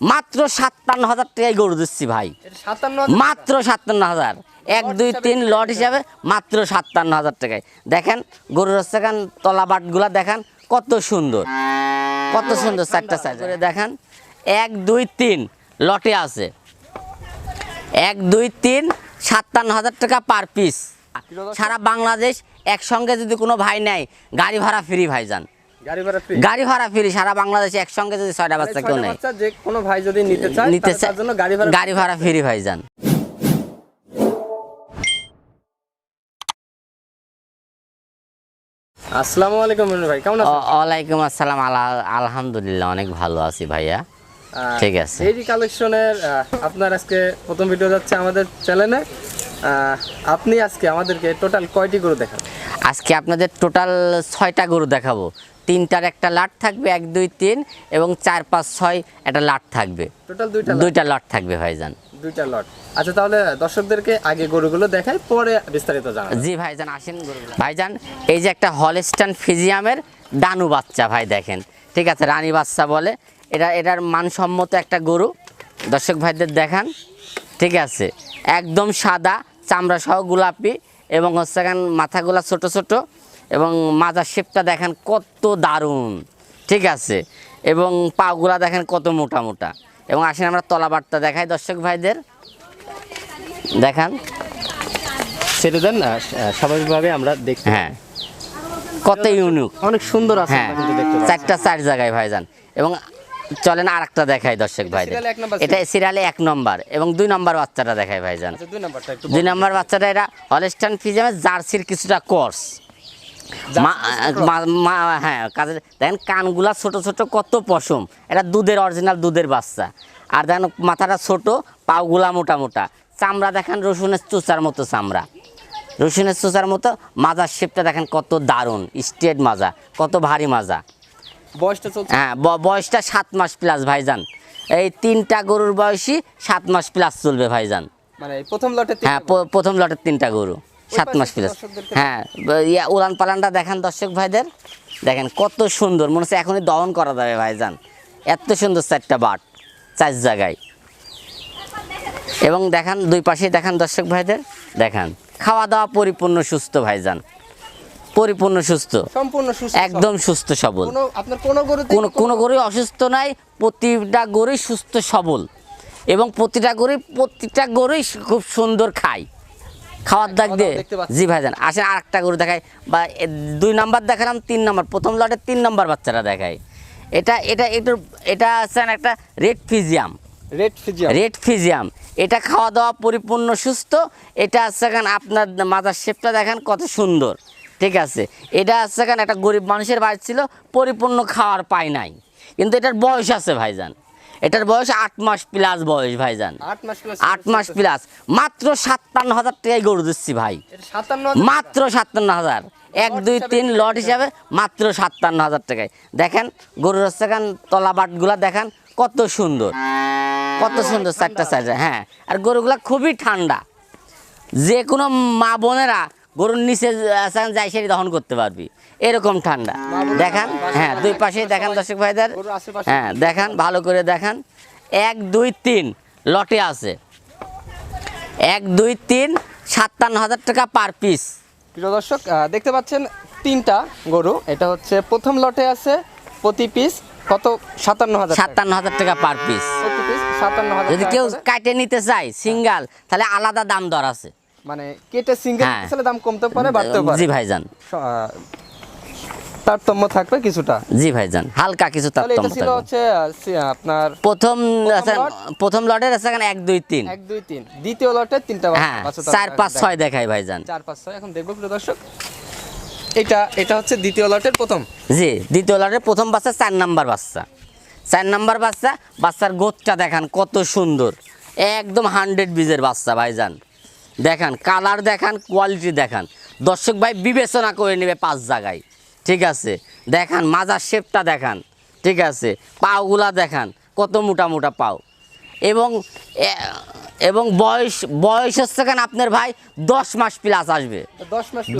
মাত্র সাতান্ন হাজার টাকায় গরু দিচ্ছি ভাই। মাত্র সাতান্ন হাজার। এক দুই তিন লট হিসাবে মাত্র সাতান্ন হাজার টাকায়। দেখেন গরুর সেখান তলা বাটগুলা দেখেন কত সুন্দর। কত সুন্দর চারটা সাইজ করে। দেখেন এক দুই তিন লটে আছে। এক দুই তিন সাতান্ন হাজার টাকা পার পিস সারা বাংলাদেশ একসঙ্গে যদি কোনো ভাই নেয় গাড়ি ভাড়া ফ্রি ভাই যান গাড়ি ভাড়া ফ্রি সারা বাংলাদেশে একসঙ্গে যদি ছয়টা বাচ্চা কেউ নেয় যে কোনো ভাই যদি নিতে চায় নিতে জন্য গাড়ি ভাড়া গাড়ি ভাড়া ফ্রি ভাই যান আসসালামু আলাইকুম ভাই কেমন আছেন? ওয়ালাইকুম আসসালাম আলহামদুলিল্লাহ অনেক ভালো আছি ভাইয়া। ঠিক আছে। কালেকশনের আপনার আজকে প্রথম ভিডিও যাচ্ছে আমাদের চ্যানেলে আপনি আজকে আমাদেরকে টোটাল কয়টি গরু দেখান আজকে আপনাদের টোটাল ছয়টা গরু দেখাবো। তিনটার একটা লাট থাকবে এক দুই তিন এবং চার পাঁচ ছয় একটা লাট থাকবে। টোটাল দুইটা দুইটা লট থাকবে ভাইজান। দুইটা লট। আচ্ছা তাহলে দর্শকদেরকে আগে গরুগুলো দেখাই পরে বিস্তারিত জানাব। জি ভাইজান আসেন গরুগুলো। ভাইজান এই যে একটা হলস্টান ফিজিয়ামের ডানু বাচ্চা ভাই দেখেন। ঠিক আছে রানী বাচ্চা বলে। এটা এটার মানসম্মত একটা গরু। দর্শক ভাইদের দেখান। ঠিক আছে একদম সাদা চামড়া সহ গোলাপি এবং হচ্ছে এখান মাথাগুলা ছোট ছোট। এবং মাজার শেপটা দেখেন কত দারুণ। ঠিক আছে? এবং পাগুলা দেখেন কত মোটা মোটা। এবং আসেন আমরা তলাবারটা দেখাই দর্শক ভাইদের। দেখান। সেটা দেন না স্বাভাবিকভাবে আমরা দেখতে হ্যাঁ। কত ইউনিক। অনেক সুন্দর আছে হ্যাঁ। চারটা চার জায়গায় ভাইজান। এবং চলেন আর একটা দেখাই দর্শক ভাইদের। সিরিয়ালে এক নাম্বার এটা সিরিয়ালে। এক নম্বর এবং দুই নম্বর বাচ্চাটা দেখাই ভাইজান। আচ্ছা দুই নাম্বারটা একটু দুই নম্বর বাচ্চাটা এটা হলস্টান ফিজামের জার্সির কিছুটা কোর্স হ্যাঁ কাজে দেখেন কানগুলা ছোট ছোট কত পশম। এটা দুধের অরিজিনাল দুধের বাচ্চা। আর দেখেন মাথাটা ছোট পাগুলা মোটা মোটা। চামড়া দেখেন রসুনের চোচার মতো চামড়া। রসুনের চোচার মতো মাজার শেপটা দেখেন কত দারুণ স্ট্রেট মাজা কত ভারী মাজা। বয়সটা হ্যাঁ বয়সটা সাত মাস প্লাস ভাইজান। এই তিনটা গরুর বয়সই সাত মাস প্লাস চলবে ভাইজান। মানে প্রথম লটে হ্যাঁ প্রথম লটের তিনটা গরু। সাত মাস প্লাস হ্যাঁ ইয়া উলান পালানটা দেখেন দর্শক ভাইদের? দেখেন কত সুন্দর মনে হচ্ছে এখনই দহন করা যাবে ভাইজান। এত সুন্দর চারটা বাট চার জায়গায়। এবং দেখান দুই পাশেই দেখান দর্শক ভাইদের? দেখান খাওয়া দাওয়া পরিপূর্ণ সুস্থ ভাইজান। পরিপূর্ণ সুস্থ। সম্পূর্ণ সুস্থ একদম সুস্থ সবল। কোনো আপনার কোনো গরুতে কোনো কোনো গরুই অসুস্থ নাই প্রতিটা গরুই সুস্থ সবল। এবং প্রতিটা গরুই প্রতিটা গরুই খুব সুন্দর খায়। খাওয়ার দাগ দিয়ে। জি ভাইজান আসেন আর একটা গরু দেখাই। বা দুই নাম্বার দেখালাম তিন নাম্বার। প্রথম লটের তিন নাম্বার বাচ্চাটা দেখায় এটা এটা একটু এটা আছে একটা রেড ফিজিয়াম। রেড ফিজিয়াম। রেড ফিজিয়াম। এটা খাওয়া দাওয়া পরিপূর্ণ সুস্থ। এটা আছে এখন আপনার মাজার শেপটা দেখেন কত সুন্দর। ঠিক আছে? এটা আছে এখন একটা গরিব মানুষের বাড়ি ছিল পরিপূর্ণ খাওয়ার পায় নাই। কিন্তু এটার বয়স আছে ভাইজান। এটার বয়স আট মাস প্লাস বয়স ভাইজান। আট মাস প্লাস আট মাস প্লাস মাত্র সাতান্ন হাজার টাকায় গরু দিচ্ছি ভাই। মাত্র সাতান্ন হাজার। এক দুই তিন লট হিসাবে মাত্র সাতান্ন হাজার টাকায়। দেখেন গরুর হচ্ছে এখন তলা বাটগুলা দেখেন কত সুন্দর। কত সুন্দর চারটা সাইজ হ্যাঁ। আর গরুগুলা খুবই ঠান্ডা। যে কোনো মা বোনেরা গরুর নিচে যাই সেটি দহন করতে পারবি। এরকম ঠান্ডা। দেখান হ্যাঁ দুই পাশে দেখান দর্শক ভাইদের। হ্যাঁ দেখান ভালো করে দেখান। এক দুই তিন লটে আছে। এক দুই তিন সাতান্ন হাজার টাকা পার পিস। প্রিয় দর্শক দেখতে পাচ্ছেন তিনটা গরু। এটা হচ্ছে প্রথম লটে আছে প্রতি পিস কত? সাতান্ন হাজার সাতান্ন হাজার টাকা পার পিস। প্রতি পিস সাতান্ন হাজার যদি কেউ। কাটে নিতে চায় সিঙ্গাল তাহলে আলাদা দাম দর আছে। মানে কেটে সিঙ্গেল হ্যাঁ। দাম কমতে পারে বাড়তে পারে। জি ভাইজান তারতম্য থাকবে কিছুটা। জি ভাইজান হালকা কিছু তাহলে এটা তারতম্য ছিল হচ্ছে আপনার প্রথম আছে, প্রথম লটের আছে এখানে এক দুই তিন। এক দুই তিন। দ্বিতীয় লটে তিনটা হ্যাঁ বাচ্চা তার চার আগে পাঁচ দেখ- ছয় দেখাই ভাইজান। চার পাঁচ ছয় এখন দেখব প্রিয় দর্শক। এটা এটা হচ্ছে দ্বিতীয় লটের প্রথম। জি দ্বিতীয় লটের প্রথম বাচ্চা চার নাম্বার বাচ্চা। চার নাম্বার বাচ্চা বাচ্চার গোদটা দেখান কত সুন্দর। একদম হান্ড্রেড বীজের বাচ্চা ভাইজান। দেখান কালার দেখান কোয়ালিটি দেখান। দর্শক ভাই বিবেচনা করে নেবে পাঁচ জায়গায়। ঠিক আছে। দেখান মাজার শেপটা দেখান। ঠিক আছে। পাওগুলা দেখান কত মোটা মোটা পাও। এবং এবং বয়স বয়স হচ্ছে কেন আপনার ভাই দশ মাস প্লাস আসবে।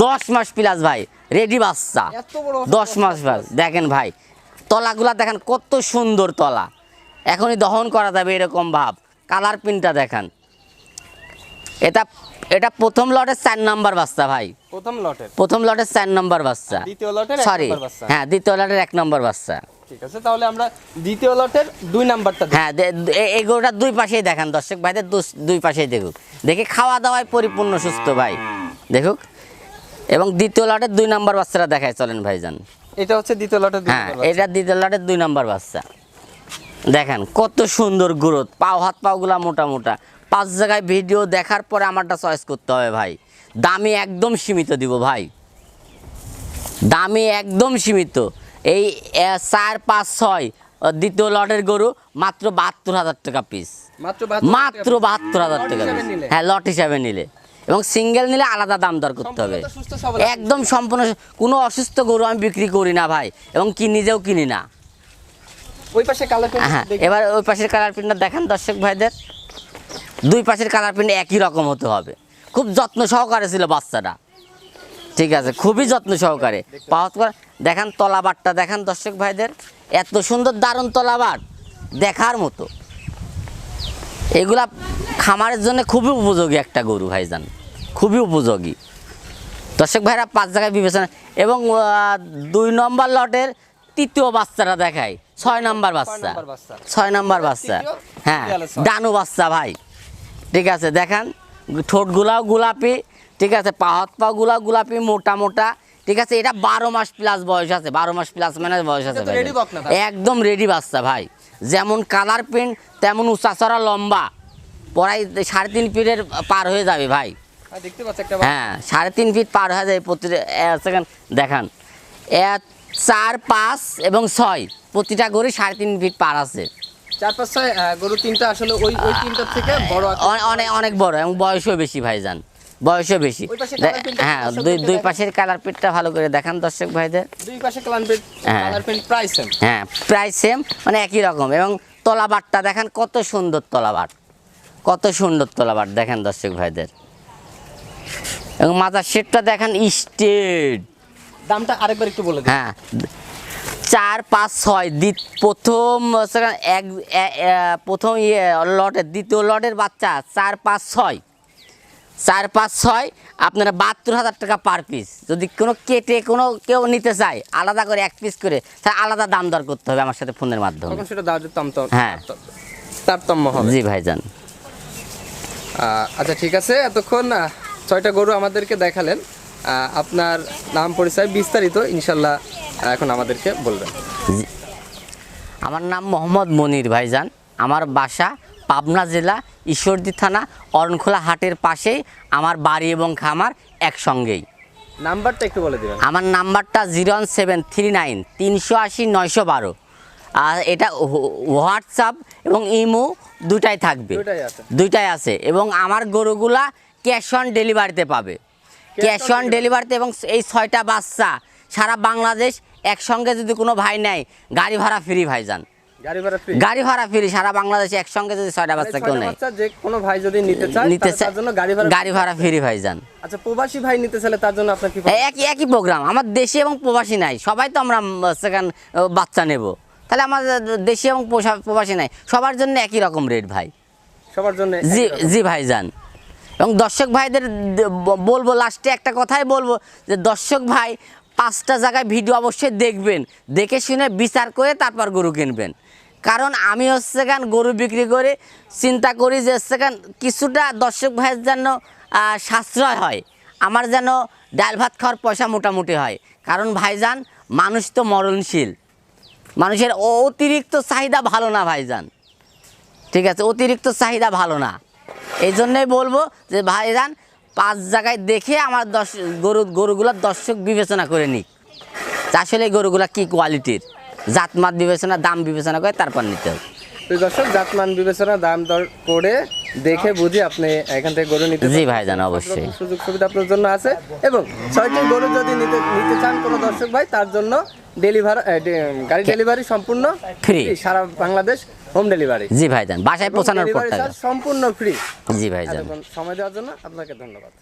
দশ মাস প্লাস ভাই রেডি বাচ্চা। দশ মাস প্লাস দেখেন ভাই তলাগুলা দেখেন কত সুন্দর তলা। এখনই দহন করা যাবে এরকম ভাব। কালার প্রিন্টটা দেখান। এটা এটা প্রথম লটের চার নাম্বার বাচ্চা ভাই। প্রথম লটের? প্রথম লটের চার নম্বর বাচ্চা। দ্বিতীয় লটের সরি হ্যাঁ দ্বিতীয় লটের এক নম্বর বাচ্চা। ঠিক আছে তাহলে আমরা দ্বিতীয় লটের দুই নাম্বারটা হ্যাঁ গরুটা দুই পাশেই দেখান দর্শক ভাইদের দুই পাশেই দেখুক। দেখে খাওয়া দাওয়ায় পরিপূর্ণ সুস্থ ভাই। দেখুক। এবং দ্বিতীয় লটের দুই নম্বর বাচ্চাটা দেখায় চলেন ভাইজান। এটা হচ্ছে দ্বিতীয় লটের হ্যাঁ এটা দ্বিতীয় লটের দুই নম্বর বাচ্চা। দেখেন কত সুন্দর গ্রোথ। পাও হাত পাওগুলা মোটা মোটা। পাঁচ জায়গায় ভিডিও দেখার পরে আমারটা চয়েস করতে হবে ভাই। দামি একদম সীমিত দিব ভাই। দামি একদম সীমিত। এই চার পাঁচ ছয় দ্বিতীয় লটের গরু মাত্র বাহাত্তর হাজার টাকা পিস মাত্র বাহাত্তর হাজার টাকা? হ্যাঁ লট হিসাবে নিলে। এবং সিঙ্গেল নিলে আলাদা দাম দর করতে হবে। একদম সম্পূর্ণ কোনো অসুস্থ গরু আমি বিক্রি করি না ভাই। এবং কি নিজেও কিনি না। ওই পাশে কালার হ্যাঁ এবার ওই পাশের কালার প্রিন্টটা দেখান দর্শক ভাইদের। দুই পাশের কালার প্রিন্ট একই রকম হতে হবে। খুব যত্ন সহকারে ছিল বাচ্চাটা। ঠিক আছে খুবই যত্ন সহকারে। পাওয়াত করে দেখান তলাবারটা দেখান দর্শক ভাইদের এত সুন্দর দারুণ তলাবার দেখার মতো। এগুলা খামারের জন্য খুবই উপযোগী একটা গরু ভাইজান খুবই উপযোগী। দর্শক ভাইরা পাঁচ জায়গায় বিবেচনা এবং দুই নম্বর লটের তৃতীয় বাচ্চাটা দেখায় ছয় নম্বর বাচ্চা। ছয় নম্বর বাচ্চা। হ্যাঁ ডানু বাচ্চা ভাই। ঠিক আছে দেখান ঠোঁটগুলাও গোলাপি ঠিক আছে পা হাত পা গুলা গোলাপি মোটা মোটা ঠিক আছে এটা বারো মাস প্লাস বয়স আছে বারো মাস প্লাস মানে বয়স আছে। একদম রেডি বাচ্চা ভাই। যেমন কালার প্রিন্ট তেমন উঁচাচড়া লম্বা পড়াই সাড়ে তিন ফিটের পার হয়ে যাবে ভাই। হ্যাঁ, দেখতে পাচ্ছি একটা হ্যাঁ সাড়ে তিন ফিট পার হয়ে যাবে প্রতি সেকেন্ড দেখান এক চার পাঁচ এবং ছয় প্রতিটা গরু সাড়ে তিন ফিট পার আছে। চার পাঁচ ছয় গরু তিনটা আসলে ওই ওই তিনটার থেকে বড় অনেক অনেক বড় এবং বয়সও বেশি ভাইজান। বয়সও বেশি। হ্যাঁ দুই দুই পাশের কালার ভালো করে দেখান দর্শক ভাইদের। দুই পাশে কালার প্রিন্ট হ্যাঁ। প্রাইস সেম হ্যাঁ সেম মানে একই রকম। এবং তলাবারটা দেখেন কত সুন্দর তলাবার। কত সুন্দর তলাবার দেখেন দর্শক ভাইদের। এবং মাথার শেডটা দেখেন স্টেট। দামটা আরেকবার একটু বলে হ্যাঁ চার পাঁচ ছয় প্রথম এক প্রথম ইয়ে লটের দ্বিতীয় লটের বাচ্চা চার পাঁচ ছয়। চার পাঁচ ছয় আপনারা বাহাত্তর হাজার টাকা পার পিস যদি কোনো কেটে কোনো কেউ নিতে চায় আলাদা করে এক পিস করে তাহলে আলাদা দাম দর করতে হবে আমার সাথে ফোনের মাধ্যমে। সেটা হ্যাঁ। তারতম্য হবে। জি ভাইজান। আচ্ছা ঠিক আছে এতক্ষণ ছয়টা গরু আমাদেরকে দেখালেন। আপনার নাম পরিচয় বিস্তারিত ইনশাল্লাহ এখন আমাদেরকে বলবেন। আমার নাম মোহাম্মদ মনির ভাইজান। আমার বাসা পাবনা জেলা ঈশ্বরদী থানা অরণখোলা হাটের পাশেই আমার বাড়ি এবং খামার একসঙ্গেই। নাম্বারটা একটু বলে দিবেন। আমার নাম্বারটা zero one seven three nine তিনশো আশি নয়শো বারো। আর এটা হোয়াটসঅ্যাপ এবং ইমো দুটাই থাকবে। দুটাই দুইটাই আছে। এবং আমার গরুগুলা ক্যাশ অন ডেলিভারিতে পাবে। ক্যাশ অন ডেলিভারিতে এবং এই ছয়টা বাচ্চা। সারা বাংলাদেশ একসঙ্গে যদি কোনো ভাই নেয় গাড়ি ভাড়া ফ্রি ভাই যান গাড়ি ভাড়া ফ্রি সারা বাংলাদেশে একসঙ্গে যদি ছয়টা বাচ্চা কেউ নেয়। যে কোনো ভাই যদি নিতে চায় নিতে তার জন্য গাড়ি ভাড়া গাড়ি ভাড়া ফ্রি ভাইজান। আচ্ছা প্রবাসী ভাই নিতে চাইলে তার জন্য আপনার কি একই একই প্রোগ্রাম আমার দেশি এবং প্রবাসী নাই। সবাই তো আমরা সেখান বাচ্চা নেব। তাহলে আমাদের দেশি এবং প্রবাসী নাই। সবার জন্য একই রকম রেট ভাই। সবার জন্য জি জি ভাই ভাইজান। এবং দর্শক ভাইদের বলব লাস্টে একটা কথাই বলব যে দর্শক ভাই পাঁচটা জায়গায় ভিডিও অবশ্যই দেখবেন। দেখে শুনে বিচার করে তারপর গরু কিনবেন। কারণ আমি হচ্ছে গান গরু বিক্রি করে চিন্তা করি যে হচ্ছে গান কিছুটা দর্শক ভাইয়ের যেন সাশ্রয় হয়। আমার যেন ডাল ভাত খাওয়ার পয়সা মোটামুটি হয়। কারণ ভাইজান, মানুষ তো মরণশীল। মানুষের অতিরিক্ত চাহিদা ভালো না ভাইজান। ঠিক আছে, অতিরিক্ত চাহিদা ভালো না। এই জন্যই বলব যে ভাইজান পাঁচ জায়গায় দেখে আমার দশ গরু গরুগুলোর দর্শক বিবেচনা করে নিক আসলে গরুগুলা কি কোয়ালিটির জাতমাত বিবেচনা দাম বিবেচনা করে তারপর নিতে হবে দর্শক জাতমান বিবেচনা দাম দর করে দেখে বুঝে আপনি এখান থেকে গরু নিতে জি পারবেন। ভাইজান, অবশ্যই। সুযোগ সুবিধা আপনার জন্য আছে এবং ছয়টি গরু যদি নিতে নিতে চান কোনো দর্শক ভাই তার জন্য ডেলিভারি গাড়ি ডেলিভারি সম্পূর্ণ Free। সারা বাংলাদেশ হোম ডেলিভারি জি ভাইজান বাসায় পৌঁছানোর পর সম্পূর্ণ ফ্রি জি ভাইজান। সময় দেওয়ার জন্য আপনাকে ধন্যবাদ।